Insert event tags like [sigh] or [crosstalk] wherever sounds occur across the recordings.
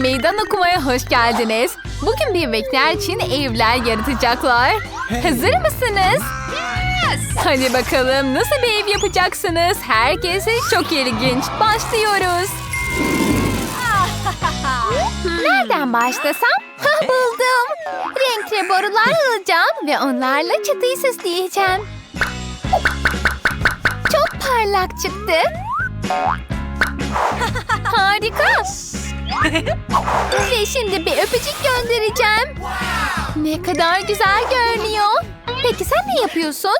Meydan okumaya hoş geldiniz. Bugün bebekler için evler yaratacaklar. Hazır mısınız? Hadi bakalım nasıl bir ev yapacaksınız? Herkese çok ilginç. Başlıyoruz. [laughs] Nereden başlasam? Ha, buldum. Renkli borular alacağım ve onlarla çatıyı süsleyeceğim. Çok parlak çıktı. [laughs] Harika. [laughs] Ve şimdi bir öpücük göndereceğim. Ne kadar güzel görünüyor. Peki sen ne yapıyorsun?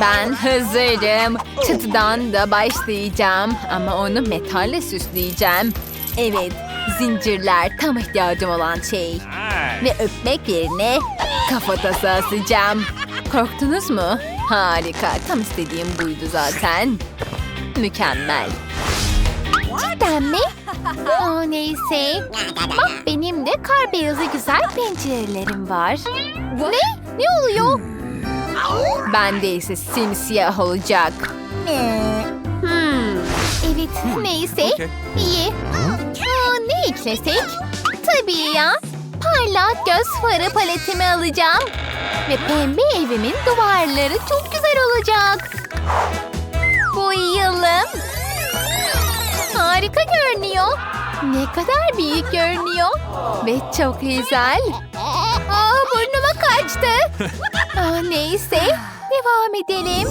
Ben hazırım. Çatıdan da başlayacağım. Ama onu metalle süsleyeceğim. Evet, zincirler tam ihtiyacım olan şey. Ve öpmek yerine kafatası asacağım. Korktunuz mu? Harika, tam istediğim buydu zaten. Mükemmel. Cidden mi? O neyse. Bak benim de kar beyazı güzel pencerelerim var. Ne? Ne oluyor? Bende ise simsiyah olacak. Hmm. Evet neyse. İyi. Aa, ne eklesek? Tabii ya. Parlak göz farı paletimi alacağım. Ve pembe evimin duvarları çok güzel olacak. Boyayalım. Harika görünüyor. Ne kadar büyük görünüyor. Ve çok güzel. Aa, burnuma kaçtı. [laughs] Aa, neyse. Devam edelim.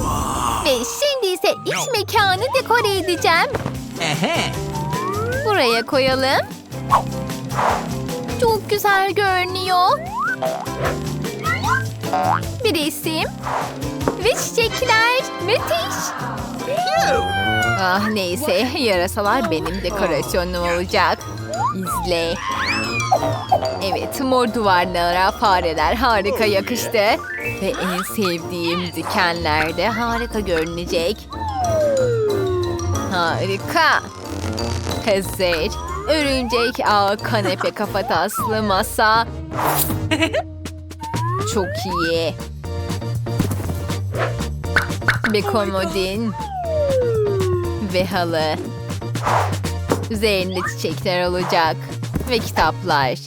Ve şimdi ise iç mekanı dekore edeceğim. Buraya koyalım. Çok güzel görünüyor. Bir resim. Ve çiçekler. Müthiş. Ah neyse yarasalar benim dekorasyonum olacak. İzle. Evet mor duvarlara fareler harika yakıştı. Ve en sevdiğim dikenler de harika görünecek. Harika. Hazır. Örümcek ağ, kanepe, kafataslı masa. Çok iyi. Bir komodin ve halı. Üzerinde çiçekler olacak ve kitaplar.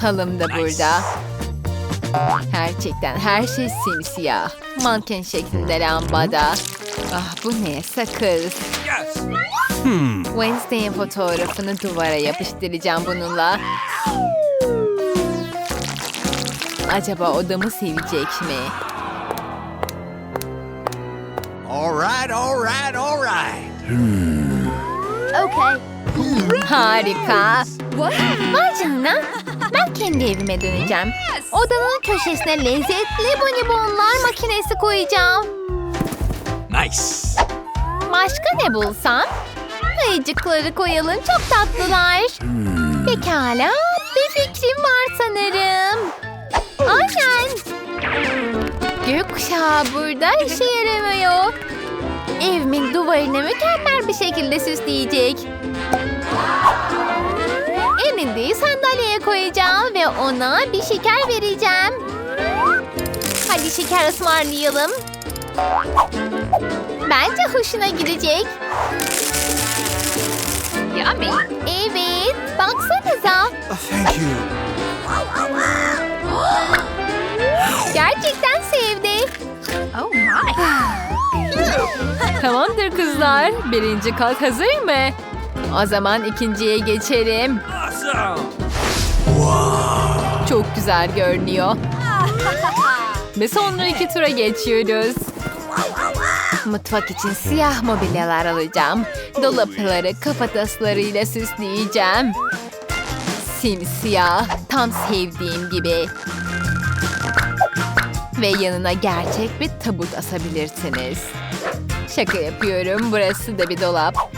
Halım da burada. Gerçekten her şey simsiyah. Manken şeklinde lambada. Ah bu ne sakız. Wednesday'in fotoğrafını duvara yapıştıracağım bununla. Acaba odamı sevecek mi? Right, all right, all right. Okay. Harika. Vay canına. Ben kendi evime döneceğim. Odanın köşesine lezzetli bonibonlar makinesi koyacağım. Nice. Başka ne bulsam? Ayıcıkları koyalım çok tatlılar. Pekala bir fikrim var sanırım. Aynen. Gökkuşağı burada işe yaramıyor. Evimin duvarını mükemmel bir şekilde süsleyecek. Elinde sandalyeye koyacağım ve ona bir şeker vereceğim. Hadi şeker ısmarlayalım. Bence hoşuna gidecek. Yummy. Evet, baksanıza. Uh, thank you. Gerçekten sevdi. Oh my. Tamamdır kızlar. Birinci kat hazır mı? O zaman ikinciye geçelim. Çok güzel görünüyor. Ve sonra iki tura geçiyoruz. Mutfak için siyah mobilyalar alacağım. Dolapları kafataslarıyla süsleyeceğim. Simsiyah, tam sevdiğim gibi. Ve yanına gerçek bir tabut asabilirsiniz. Şaka yapıyorum, burası da bir dolap.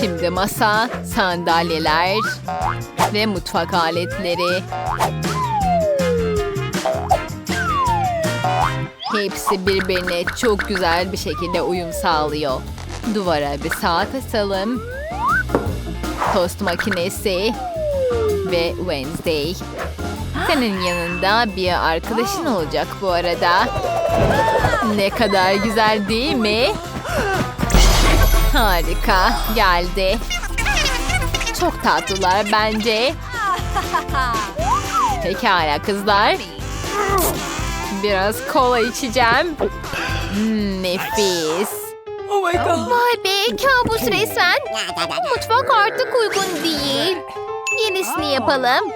Şimdi masa, sandalyeler ve mutfak aletleri. Hepsi birbirine çok güzel bir şekilde uyum sağlıyor. Duvara bir saat asalım. Tost makinesi ve Wednesday. Senin yanında bir arkadaşın olacak bu arada. Ne kadar güzel değil mi? Harika. Geldi. Çok tatlılar bence. Pekala kızlar. Biraz kola içeceğim. Hmm, nefis. Vay be kabus resmen. Mutfak artık uygun değil. Yenisini yapalım.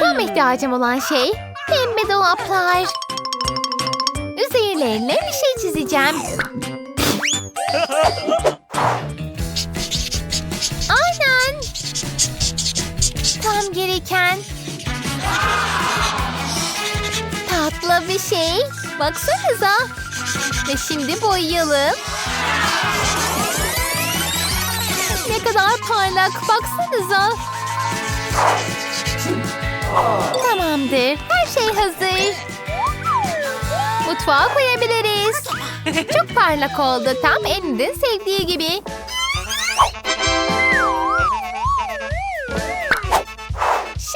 Tam ihtiyacım olan şey pembe dolaplar. Üzerlerine bir şey çizeceğim. Aynen. Tam gereken. Tatlı bir şey. Baksanıza. Ve şimdi boyayalım. Ne kadar parlak baksanıza. Tamamdır. Her şey hazır. Mutfağa koyabiliriz. Çok parlak oldu. Tam Enid'in sevdiği gibi.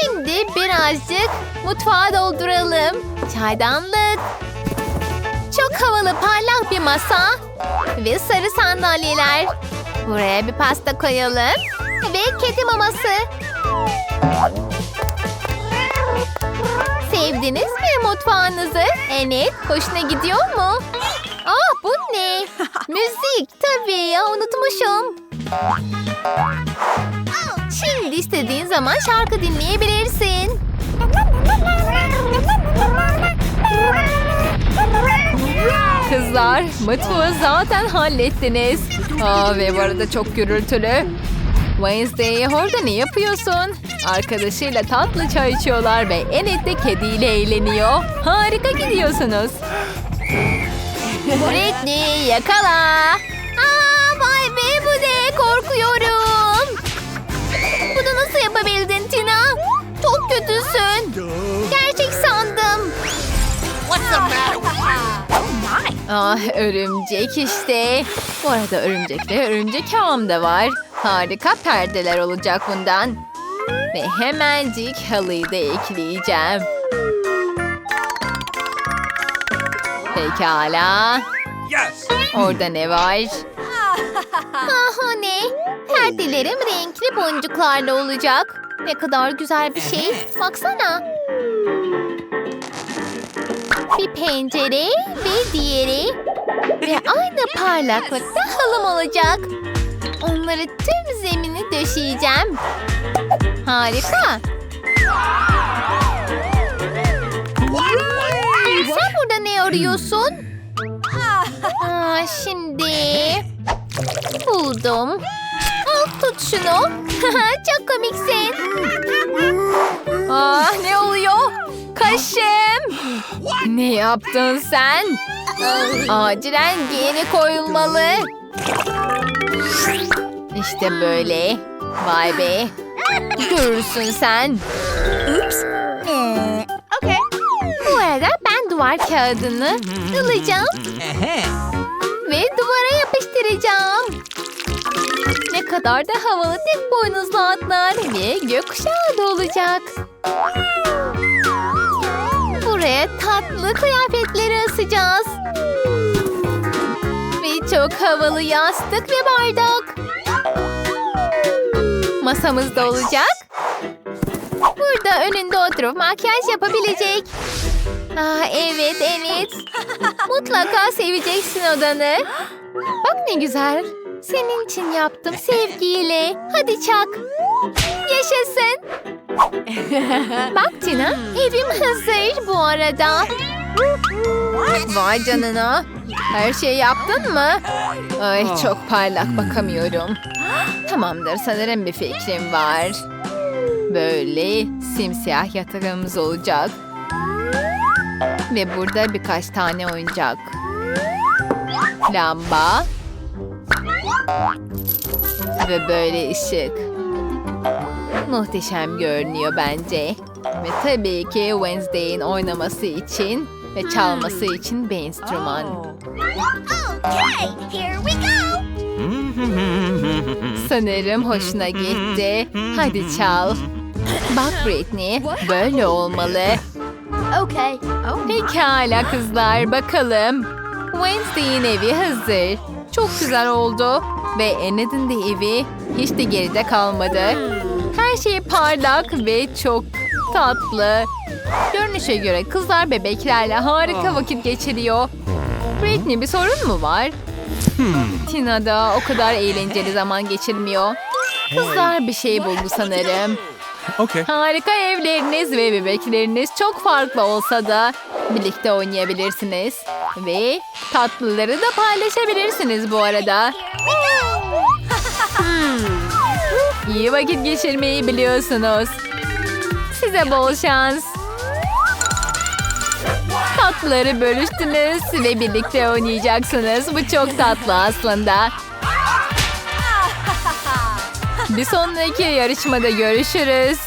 Şimdi birazcık mutfağa dolduralım. Çaydanlık. Çok havalı parlak bir masa. Ve sarı sandalyeler. Buraya bir pasta koyalım. Ve kedi maması. Sevdiniz mi mutfağınızı? Evet, hoşuna gidiyor mu? Ah bu ne? [laughs] Müzik tabii ya unutmuşum. Şimdi istediğin zaman şarkı dinleyebilirsin. Kızlar mutfağı zaten hallettiniz. Aa, ve bu arada çok gürültülü. Wednesday orada ne yapıyorsun? Arkadaşıyla tatlı çay içiyorlar ve Enid de kediyle eğleniyor. Harika gidiyorsunuz. Britney yakala. Aa, vay be bu ne korkuyorum. Bunu nasıl yapabildin Tina? Çok kötüsün. Gerçek sandım. What's the matter you? Ah örümcek işte. Bu arada örümcekle örümcek ağım da var. Harika perdeler olacak bundan. Ve hemencik halıyı da ekleyeceğim. Pekala. Yes. Orada ne var? [laughs] Aha ne? Perdelerim renkli boncuklarla olacak. Ne kadar güzel bir şey. Baksana. Bir pencere ve diğeri. Ve [laughs] aynı parlaklıkta halım olacak. Onları tüm zemini döşeyeceğim. Harika. Sen burada ne arıyorsun? Aa, şimdi buldum. Al tut şunu. [laughs] Çok komiksin. Aa, ne oluyor? Kaşım. Ne yaptın sen? Acilen geri koyulmalı. İşte böyle. Vay be. Görürsün sen. Okay. Bu arada ben duvar kağıdını alacağım ve duvara yapıştıracağım. Ne kadar da havalı tek boynuzlu atlar ve gökkuşağı da olacak. Buraya tatlı kıyafetleri asacağız. Çok havalı yastık ve bardak. Masamız da olacak. Burada önünde oturup makyaj yapabilecek. Ah evet evet. Mutlaka seveceksin odanı. Bak ne güzel. Senin için yaptım sevgiyle. Hadi çak. Yaşasın. [laughs] Bak Tina evim hazır bu arada. Vay canına. Her şeyi yaptın mı? Ay çok parlak bakamıyorum. Tamamdır sanırım bir fikrim var. Böyle simsiyah yatağımız olacak. Ve burada birkaç tane oyuncak. Lamba. Ve böyle ışık. Muhteşem görünüyor bence. Ve tabii ki Wednesday'in oynaması için ve çalması için bir enstrüman. Okay, here we go. [laughs] Sanırım hoşuna gitti. Hadi çal. Bak Britney, böyle olmalı. Okay. Oh. Pekala kızlar, bakalım. Wednesday'in evi hazır. Çok güzel oldu. Ve Enid'in de evi hiç de geride kalmadı. Her şey parlak ve çok tatlı. Görünüşe göre kızlar bebeklerle harika vakit geçiriyor. Britney bir sorun mu var? Tina da o kadar eğlenceli zaman geçirmiyor. Kızlar bir şey buldu sanırım. Okay. Harika evleriniz ve bebekleriniz çok farklı olsa da birlikte oynayabilirsiniz. Ve tatlıları da paylaşabilirsiniz bu arada. İyi vakit geçirmeyi biliyorsunuz. Size bol şans. Tatlıları bölüştünüz ve birlikte oynayacaksınız. Bu çok tatlı aslında. Bir sonraki yarışmada görüşürüz.